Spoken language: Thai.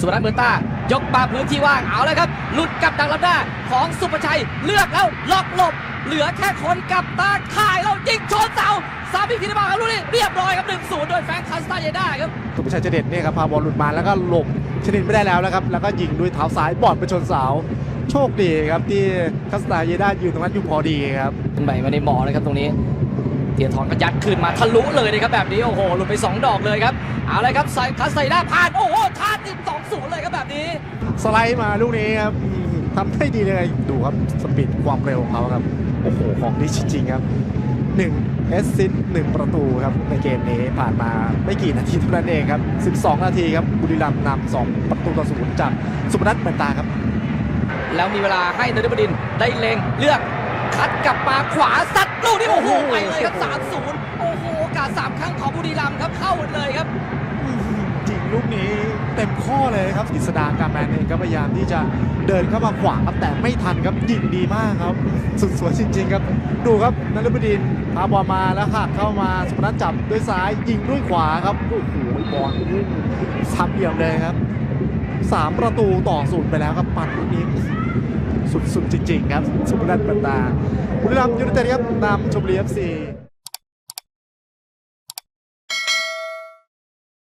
สุรัตน์เมืองต้ายกมาพื้นที่ว่างเอาเลยครับ หลุดกับดักลับหน้าของสุประชัยเลือกแล้วล็อกหลบ เหลือแค่คนกับตาข่ายแล้วยิงชนเสาสามอีกทีได้บ้างครับลูกนี้เรียบร้อยครับ1-0โดยแฟรงค์คาสตาเยด้าครับสุภาชัยเจเด็ดเนี่ยครับพาบอลหลุดมาแล้วก็หลบชนิดไม่ได้แล้วนะครับ แล้วก็ยิงด้วยเท้าซ้ายบอลไปชนเสาโชคดีครับที่คัสตาเยด้ายืนตรงนั้นอยู่พอดีครับขึ้นไปไม่ได้มองเลยครับตรงนี้เทียทองก็ยัดคืนมาทะลุเลยนะครับแบบนี้โอ้โหหลุดไป 2 ดอกเลยครับเอาเลยครับใส่คัสไซด้าผ่านโอ้โหชาร์จติดสองศู นย์เลยครับแบบนี้ สไลด์มาลูกนี้ครับอืมทำได้ดีเลยดูครับสปีดความเร็วของเขาครับ โอ้โห ของดีจริงๆครับ1เอสซิสหนึ่งประตูครับ ในเกมนี้ผ่านมาไม่กี่นาทีเท่านั้นเองครับ 12 นาทีครับ บุรีรัมย์นำ2ประตูต่อศูนย์จากสุพนัทเหมือนตาครับ แล้วมีเวลาให้นฤบดินทร์ได้เล็งเลือกคัดกลับมาขวาซัดลูกนี้โอ้โหไปเลยครับ3-0โอ้โหโอกาสสามครั้งของบุรีรัมย์ครับเข้าหมดเลยครับจริงลูกนี้ เต็มข้อเลยครับกฤษดาการแมนเองก็พยายามที่จะเดินเข้ามาขวางครับแต่ไม่ทันครับยิงดีมากครับ สุดสวยจริง ๆ ครับ ดูครับนฤบดินทร์พาบอลมาแล้วหักเข้ามาสุพนัทจับด้วยซ้ายยิงด้วยขวาครับโอ้โหบอลพุ่สามเหลี่ยมเลยครับสามประตูต่อศูนย์ไปแล้วครับปัดลูกนี้สุดๆจริง ๆ ครับสุพนัทปัตตาบุรีรัมย์ยูไนเต็ดครับนำชมบุรีเอฟซี